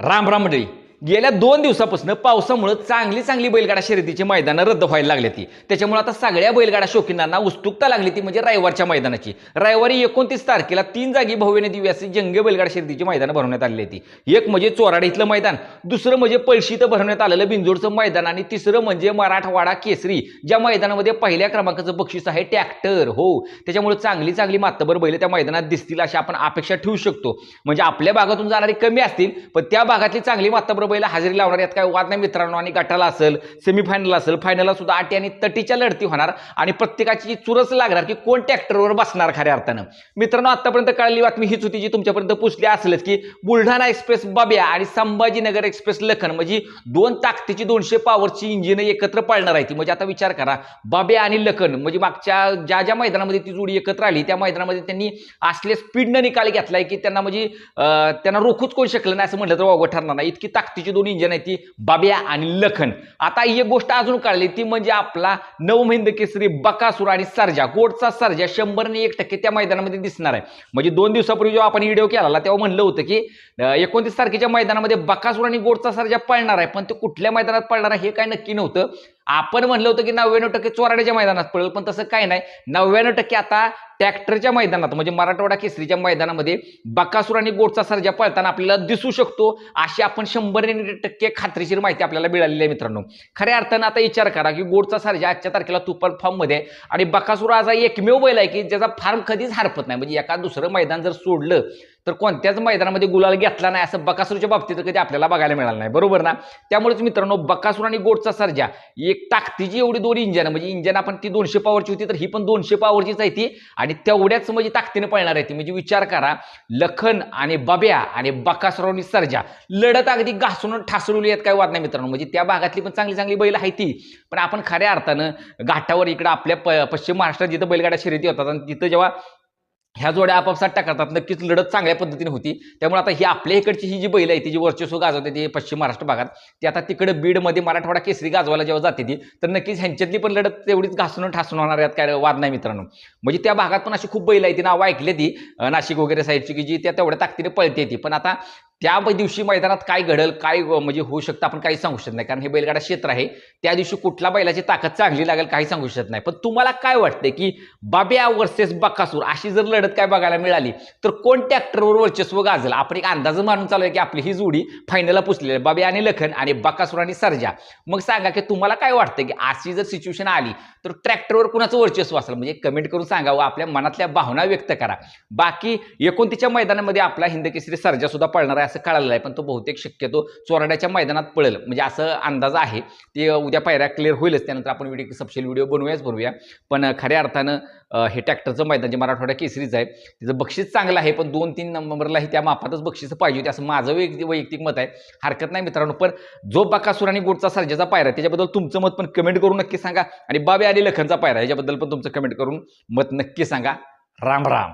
राम राम मंडळी. गेल्या दोन दिवसापासून पावसामुळे चांगली चांगली बैलगाडा शर्यतीची मैदानं रद्द व्हायला लागली ती त्याच्यामुळे आता सगळ्या बैलगाडा शौकीनांना उत्सुकता लागली ती म्हणजे रविवारच्या मैदानाची. रविवारी एकोणतीस तारखेला तीन जागी भव्यने दिव्य असे जंगे बैलगाडा शर्यतीची मैदानं भरवण्यात आलेली होती. एक म्हणजे चोराडे इथलं मैदान दुसरं म्हणजे पळशी इथं भरवण्यात आलेलं बिंजोडचं मैदान आणि तिसरं म्हणजे मराठवाडा केसरी ज्या मैदानामध्ये पहिल्या क्रमांकाचं बक्षीस आहे ट्रॅक्टर हो. त्याच्यामुळे चांगली चांगली मातबर बैल त्या मैदानात दिसतील अशी आपण अपेक्षा ठेवू शकतो. म्हणजे आपल्या भागातून जाणारी कमी असतील पण त्या भागातली चांगली मातबर बैल हजेरी लावणार यात काय वाद नाही मित्रांनो. आणि गटाला असेल सेमीफायनल असेल फायनलला सुद्धा आटी आणि तटीच्या लढती होणार. आणि प्रत्येकाची चुरस लागणार की कोण ट्रॅक्टरवर बसणार खऱ्या अर्थानं. मित्रांनो आतापर्यंत कळलेली बातमी हीच होती जी तुमच्यापर्यंत पोचली असेलच की बुलढाणा एक्सप्रेस बाब्या आणि संभाजीनगर एक्सप्रेस लखन म्हणजे दोन ताकदीची दोनशे पॉवरची इंजिन एकत्र पाळणार आहे ती. म्हणजे आता विचार करा बाब्या आणि लखन म्हणजे मागच्या ज्या ज्या मैदानामध्ये ती जोडी एकत्र आली त्या मैदानामध्ये त्यांनी असले स्पीडनं निकाल घेतलाय की त्यांना म्हणजे त्यांना रोखूच कोण शकलं नाही असं म्हटलं तर वावगं ठरणार नाही. इतकी ताकदीची दोन इंजन आहेत ती बाब्या आणि लखन. आता एक गोष्ट अजून कळली ती म्हणजे आपला नवमहिंद केसरी बकासूर आणि सर्जा. गोडचा सर्जा शंभरने एक टक्के त्या मैदानामध्ये दिसणार आहे. म्हणजे दोन दिवसापूर्वी जेव्हा आपण व्हिडिओ केला तेव्हा म्हणलं होतं की एकोणतीस तारखेच्या मैदानामध्ये बकासूर आणि गोडचा सर्जा पळणार आहे पण ते कुठल्या मैदानात पळणार आहे हे काय नक्की नव्हतं. आपण म्हणलं होतं की नव्याण्णव टक्के चोराड्याच्या मैदानात पडेल पण तसं काय नाही. नव्याण्णव टक्के आता ट्रॅक्टरच्या मैदानात म्हणजे मराठवाडा केसरीच्या मैदानामध्ये बकासूर आणि गोडचा सर्जा पळताना आपल्याला दिसू शकतो अशी आपण शंभर टक्के खात्रीशीर माहिती आपल्याला मिळालेली आहे मित्रांनो. खऱ्या अर्थानं आता विचार करा की गोडचा सर्जा आजच्या तारखेला तुपाल फॉर्ममध्ये आहे आणि बकासूर आज एकमेव बैल आहे की ज्याचा फार्म कधीच हरपत नाही. म्हणजे एका दुसरं मैदान जर सोडलं तर कोणत्याच मैदानामध्ये गुलाल घेतला नाही असं बकासूरच्या बाबतीत कधी आपल्याला बघायला मिळालं नाही. बरोबर ना? त्यामुळेच मित्रांनो बकासूर आणि गोडचा सर्जा एक ताकदीची एवढी दोन इंजन म्हणजे इंजन आपण ती दोनशे पावरची होती तर ही पण दोनशे पावरचीच आहे ती. आणि तेवढ्याच म्हणजे ताकदीने पळणार आहे ती. म्हणजे विचार करा लखन आणि बब्या आणि बकासूर आणि सर्जा लढत अगदी घासून ठासळली आहेत काय वाद नाही मित्रांनो. म्हणजे त्या भागातली पण चांगली चांगली बैल आहे ती. पण आपण खऱ्या अर्थानं घाटावर इकडं आपल्या प- पश्चिम महाराष्ट्रात जिथं बैलगाड्या शर्यती होतात आणि तिथं जेव्हा ह्या जोड्या आपापसात टाकतात नक्कीच लढत चांगल्या पद्धतीने होती. त्यामुळे आता ही आपल्या इकडची ही जी बैल आहे ती जी वर्चस्व गाजवते ती पश्चिम महाराष्ट्र भागात ती आता तिकडे बीडमध्ये मराठवाडा केसरी गाजवायला जेव्हा जाते ती तर नक्कीच ह्यांच्यातली पण लढत तेवढीच घासून ठासून होणार यात काय वाद नाही मित्रांनो. म्हणजे त्या भागात पण अशी खूप बैल आहे ती नावं ऐकली ती नाशिक वगैरे साईडची की जी त्या तेवढ्या ताकदीने पळते ती. पण आता त्या दिवशी मैदानात काय घडल काय म्हणजे होऊ शकतं आपण काही सांगू शकत नाही. कारण हे बैलगाडा क्षेत्र आहे. त्या दिवशी कुठल्या बैलाची ताकद चांगली लागेल काही सांगू शकत नाही. पण तुम्हाला काय वाटतंय की बाब्या वर्सेस बकासूर अशी जर लढत काय बघायला मिळाली तर कोण ट्रॅक्टरवर वर्चस्व गाजल? आपण एक अंदाज मानून चालू आहे की आपली ही जोडी फायनलला पुसलेली आहे. बाब्या आणि लखन आणि बकासूर आणि सर्जा. मग सांगा की तुम्हाला काय वाटतं की अशी जर सिच्युएशन आली तर ट्रॅक्टरवर कुणाचं वर्चस्व असेल? म्हणजे कमेंट करून सांगावं आपल्या मनातल्या भावना व्यक्त करा. बाकी एकोणतीच्या मैदानामध्ये आपला हिंदकेसरी सर्जा सुद्धा पळणार आहे असं कळालेलं आहे पण तो बहुतेक शक्यतो चोरड्याच्या मैदानात पळेल. म्हणजे असं अंदाज आहे. ते उद्या पायऱ्या क्लिअर होईलच. त्यानंतर आपण व्हिडिओ सपशेल व्हिडिओ बनवूयाच बनवूया पण खऱ्या अर्थानं हे ट्रॅक्टरचं मैदान जे मराठवाड्या केसरीचं आहे तिचं बक्षीस चांगलं आहे पण दोन तीन नंबरलाही त्या मापातच बक्षीस पाहिजे होती. असं माझं वैयक्तिक मत आहे. हरकत नाही मित्रांनो पण जो बकासूर आणि गोडचा सर्जाचा पायरा त्याच्याबद्दल तुमचं मत पण कमेंट करून नक्की सांगा. आणि बाबे आणि लखनचा पायरा याच्याबद्दल पण तुमचं कमेंट करून मत नक्की सांगा. राम राम.